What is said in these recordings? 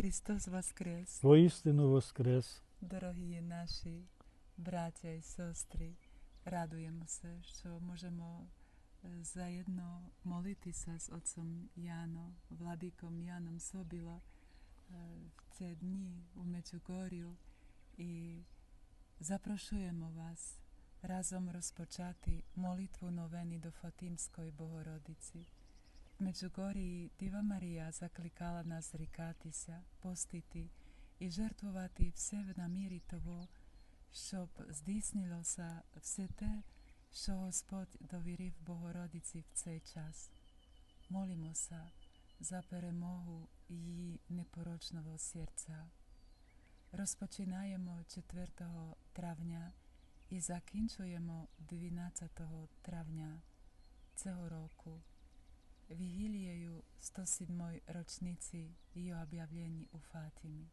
Христос Воскрес! воістину воскрес. Дорогі наші браття і сестри, радуємося, що можемо е, заєдно молитися з отцом Яно, владиком Яном Собіла е, в ці дні у Мечугорію і запрошуємо вас разом розпочати молитву новини до Фатимської Богородиці. Меджугорії Діва Марія закликала нас зрікатися, постити і жертвувати все в намірі того, щоб здійснилося все те, що Господь довірив Богородиці в цей час. Молимося за перемогу її непорочного серця. Розпочинаємо 4 травня і закінчуємо 12 травня цього року. Вігілією 107 рочниці її об'явлень у Фатімі.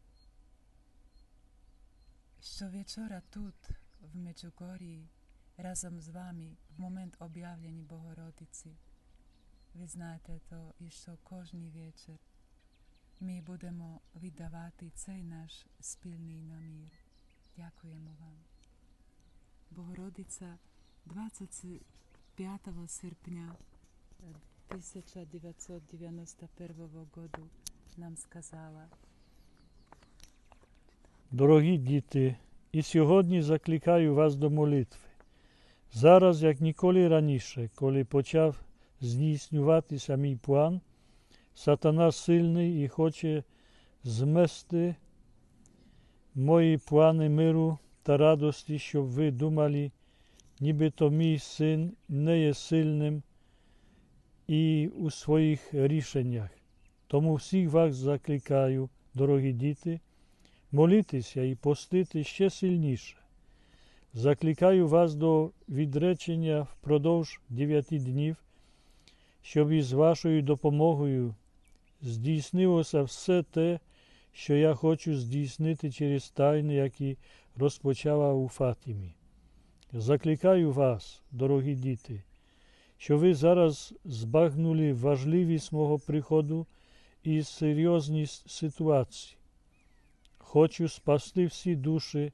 Щовечора тут, в Мечугорії, разом з вами в момент об'явлення Богородиці. Ви знаєте то, і що кожний вечір ми будемо віддавати цей наш спільний намір. Дякуємо вам. Богородиця 25 серпня 1991 году нам сказала Дорогі діти, і сьогодні закликаю вас до молитви. Зараз, як ніколи раніше, коли почав здійснюватися мій план, сатана сильний і хоче змести мої плани миру та радості, щоб ви думали, нібито мій син не є сильним і у своїх рішеннях. Тому всіх вас закликаю, дорогі діти, молитися і постити ще сильніше. Закликаю вас до відречення впродовж дев'яти днів, щоб із вашою допомогою здійснилося все те, що я хочу здійснити через тайни, які розпочала у Фатімі. Закликаю вас, дорогі діти, що ви зараз збагнули важливість мого приходу і серйозність ситуації. Хочу спасти всі душі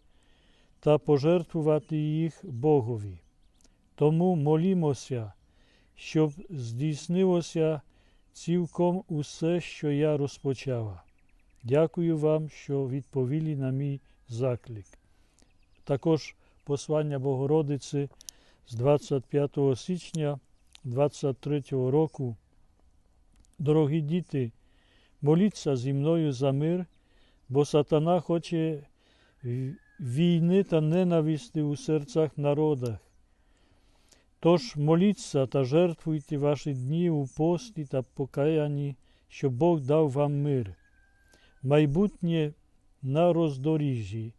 та пожертвувати їх Богові. Тому молімося, щоб здійснилося цілком усе, що я розпочала. Дякую вам, що відповіли на мій заклик. Також послання Богородиці з 25 січня 23 року. Дорогі діти, моліться зі мною за мир, бо сатана хоче війни та ненависти у серцях народах. Тож моліться та жертвуйте ваші дні у пості та покаянні, щоб Бог дав вам мир. Майбутнє на роздоріжжі,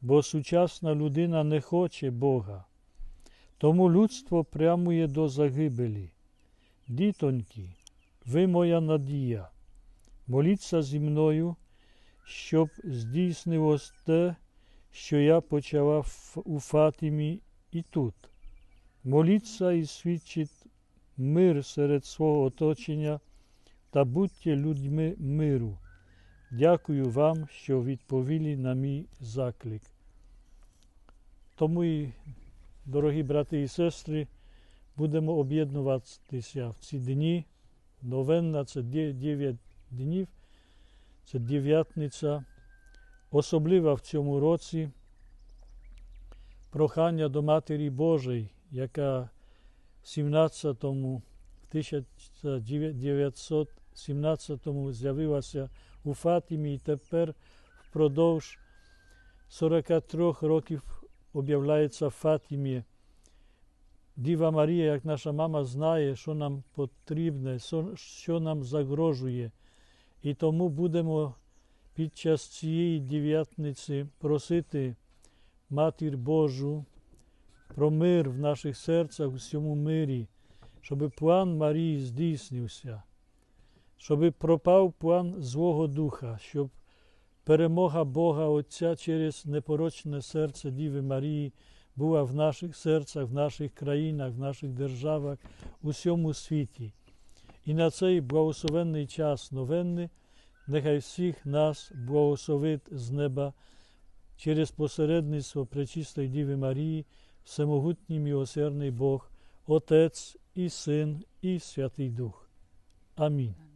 бо сучасна людина не хоче Бога. Тому людство прямує до загибелі. Дітоньки, ви моя надія. Моліться зі мною, щоб здійснилось те, що я почала у Фатімі і тут. Моліться і свідчить мир серед свого оточення та будьте людьми миру. Дякую вам, що відповіли на мій заклик. Тому, і, дорогі брати і сестри, будемо об'єднуватися в ці дні. Новенна це 9 днів, це дев'ятниця. Особливо в цьому році прохання до Матері Божої, яка в 17 1917 з'явилася у Фатімі і тепер впродовж 43 років об'являється Фатімі. Діва Марія, як наша мама, знає, що нам потрібне, що нам загрожує. І тому будемо під час цієї дев'ятниці просити Матір Божу про мир в наших серцях у всьому мирі, щоб план Марії здійснився, щоб пропав план Злого Духа, щоб перемога Бога Отця через непорочне серце Діви Марії була в наших серцях, в наших країнах, в наших державах, у всьому світі. І на цей благословенний час новенний Нехай всіх нас благословить з неба через посередництво Пречистої Діви Марії, всемогутній милосердний Бог, Отець і Син і Святий Дух. Амінь.